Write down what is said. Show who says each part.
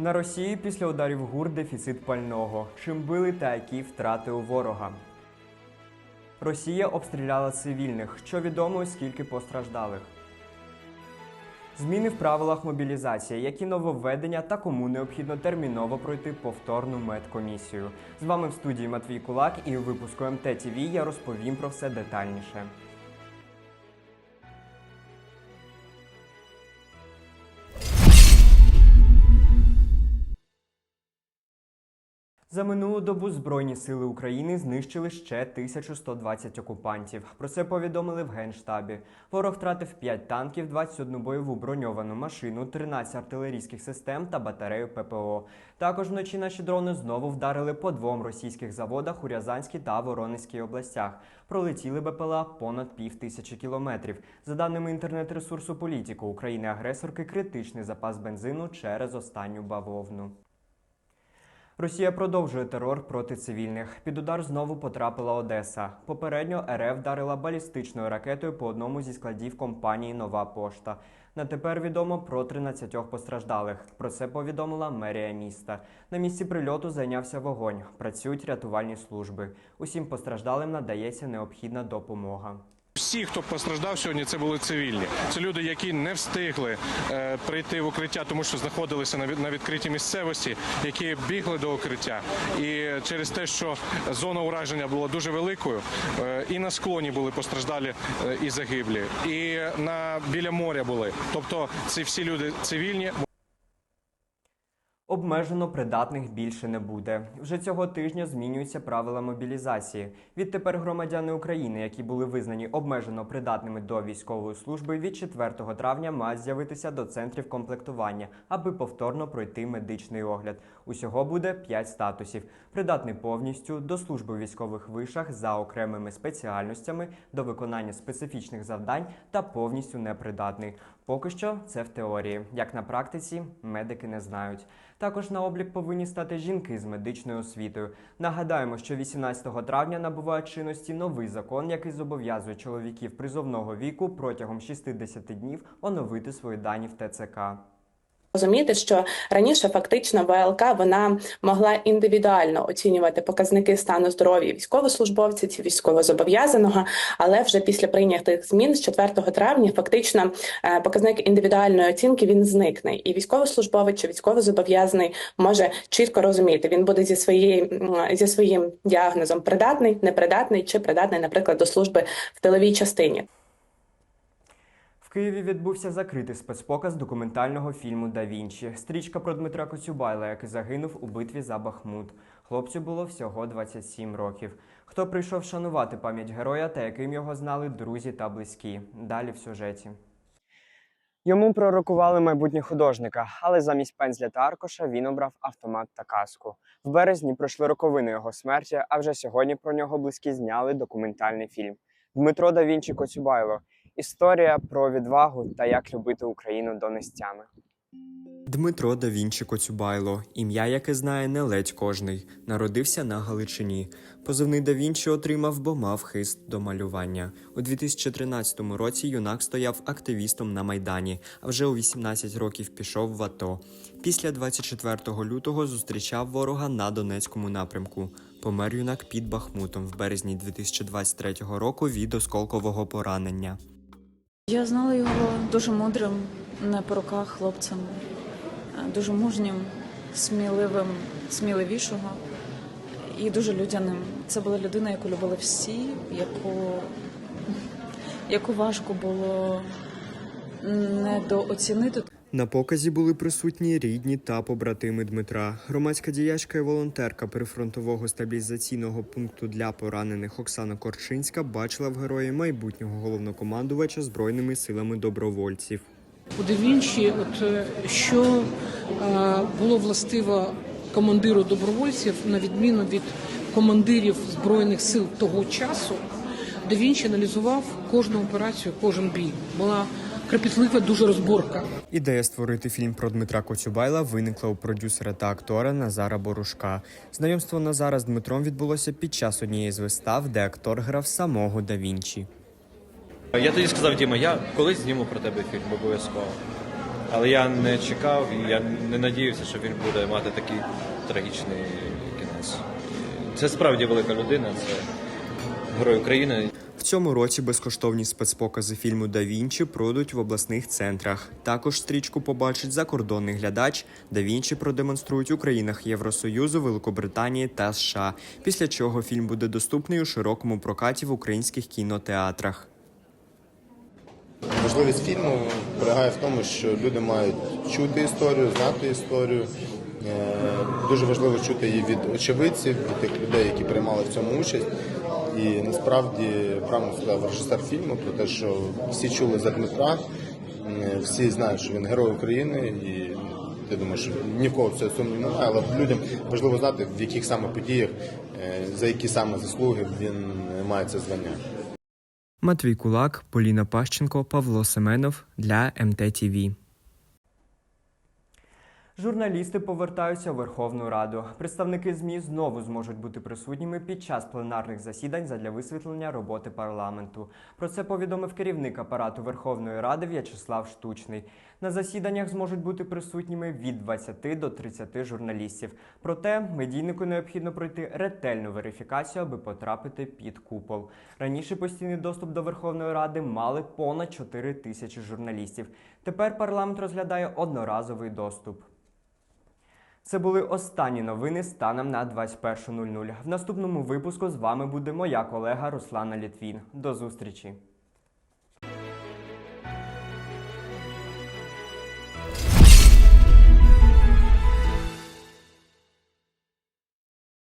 Speaker 1: На Росії після ударів ГУР дефіцит пального. Чим били та які втрати у ворога. Росія обстріляла цивільних. Що відомо, скільки постраждалих. Зміни в правилах мобілізації, які нововведення та кому необхідно терміново пройти повторну медкомісію. З вами в студії Матвій Кулак і у випуску МТ я розповім про все детальніше. За минулу добу Збройні сили України знищили ще 1120 окупантів. Про це повідомили в Генштабі. Ворог втратив 5 танків, 21 бойову броньовану машину, 13 артилерійських систем та батарею ППО. Також вночі наші дрони знову вдарили по двом російських заводах у Рязанській та Воронезькій областях. Пролетіли БПЛА понад пів тисячі кілометрів. За даними інтернет-ресурсу політику України-агресорки, критичний запас бензину через останню бавовну. Росія продовжує терор проти цивільних. Під удар знову потрапила Одеса. Попередньо РФ вдарила балістичною ракетою по одному зі складів компанії Нова пошта. На тепер відомо про 13 постраждалих. Про це повідомила мерія міста. На місці прильоту зайнявся вогонь. Працюють рятувальні служби. Усім постраждалим надається необхідна допомога.
Speaker 2: Всі, хто постраждав сьогодні, це були цивільні. Це люди, які не встигли е, прийти в укриття, тому що знаходилися на, на відкритій місцевості, які бігли до укриття. І через те, що зона ураження була дуже великою, е, і на склоні були постраждалі е, і загиблі, і на біля моря були. Тобто, ці всі люди цивільні.
Speaker 1: Обмежено придатних більше не буде. Вже цього тижня змінюються правила мобілізації. Відтепер громадяни України, які були визнані обмежено придатними до військової служби, від 4 травня мають з'явитися до центрів комплектування, аби повторно пройти медичний огляд. Усього буде 5 статусів: придатний повністю до служби у військових вишах за окремими спеціальностями, до виконання специфічних завдань та повністю непридатний. Поки що це в теорії. Як на практиці, медики не знають. Також на облік повинні стати жінки з медичною освітою. Нагадаємо, що 18 травня набуває чинності новий закон, який зобов'язує чоловіків призовного віку протягом 60 днів оновити свої дані в ТЦК.
Speaker 3: Розуміти, що раніше фактично ВЛК вона могла індивідуально оцінювати показники стану здоров'я військовослужбовця чи військовозобов'язаного, але вже після прийнятих змін з 4 травня фактично е, показник індивідуальної оцінки він зникне, і військовослужбовець чи військовозобов'язаний може чітко розуміти, він буде зі своєю зі своїм діагнозом придатний, непридатний чи придатний, наприклад, до служби в тиловій частині.
Speaker 1: Києві відбувся закритий спецпоказ документального фільму Да Вінчі. Стрічка про Дмитра Коцюбайла, який загинув у битві за Бахмут. Хлопцю було всього 27 років. Хто прийшов шанувати пам'ять героя та яким його знали друзі та близькі. Далі в сюжеті. Йому пророкували майбутнє художника, але замість пензля та аркуша він обрав автомат та каску. В березні пройшли роковини його смерті, а вже сьогодні про нього близькі зняли документальний фільм. Дмитро да Вінчі Коцюбайло. Історія про відвагу та як любити Україну донестями. Дмитро да Вінчі Коцюбайло, ім'я, яке знає не ледь кожний, народився на Галичині. Позивний да Вінчі отримав, бо мав хист до малювання. У 2013 році юнак стояв активістом на Майдані, а вже у 18 років пішов в АТО. Після 24 лютого зустрічав ворога на Донецькому напрямку. Помер юнак під Бахмутом в березні 2023 року від осколкового поранення.
Speaker 4: Я знала його дуже мудрим, не по руках хлопцем, е, дуже мужнім, сміливим, сміливішого і дуже людяним. Це була людина, яку любили всі, яку, яку важко було недооцінити.
Speaker 1: На показі були присутні рідні та побратими Дмитра. Громадська діячка і волонтерка прифронтового стабілізаційного пункту для поранених Оксана Корчинська бачила в герої майбутнього головнокомандувача збройними силами добровольців.
Speaker 5: У Да Вінчі, от е, що е, було властиво командиру добровольців, на відміну від командирів збройних сил того часу, Да Вінчі аналізував кожну операцію, кожен бій. Була кропітлива дуже розборка.
Speaker 1: Ідея створити фільм про Дмитра Коцюбайла виникла у продюсера та актора Назара Борушка. Знайомство Назара з Дмитром відбулося під час однієї з вистав, де актор грав самого да Вінчі.
Speaker 6: Я тоді сказав, Діма, я колись зніму про тебе фільм обов'язково. Але я не чекав і я не надіявся, що він буде мати такий трагічний кінець. Це справді велика людина, це герой України.
Speaker 1: В цьому році безкоштовні спецпокази фільму Да Вінчі пройдуть в обласних центрах. Також стрічку побачить закордонний глядач. Да Вінчі продемонструють у країнах Євросоюзу, Великобританії та США. Після чого фільм буде доступний у широкому прокаті в українських кінотеатрах.
Speaker 7: Важливість фільму полягає в тому, що люди мають чути історію, знати історію. Е, Дуже важливо чути її від очевидців, від тих людей, які приймали в цьому участь. І насправді правильно сказав режисер фільму про те, що всі чули за Дмитра, е, всі знають, що він герой України, і думаю, що ні в кого цього сумнів немає, але людям важливо знати, в яких саме подіях, е, за які саме заслуги він має це звання.
Speaker 1: Матвій Кулак, Поліна Пащенко, Павло Семенов для МТТВ. Журналісти повертаються у Верховну Раду. Представники ЗМІ знову зможуть бути присутніми під час пленарних засідань задля висвітлення роботи парламенту. Про це повідомив керівник апарату Верховної Ради В'ячеслав Штучний. На засіданнях зможуть бути присутніми від 20 до 30 журналістів. Проте медійнику необхідно пройти ретельну верифікацію, аби потрапити під купол. Раніше постійний доступ до Верховної Ради мали понад 4 тисячі журналістів. Тепер парламент розглядає одноразовий доступ. Це були останні новини станом на 21.00. В наступному випуску з вами буде моя колега Руслана Літвін. До зустрічі!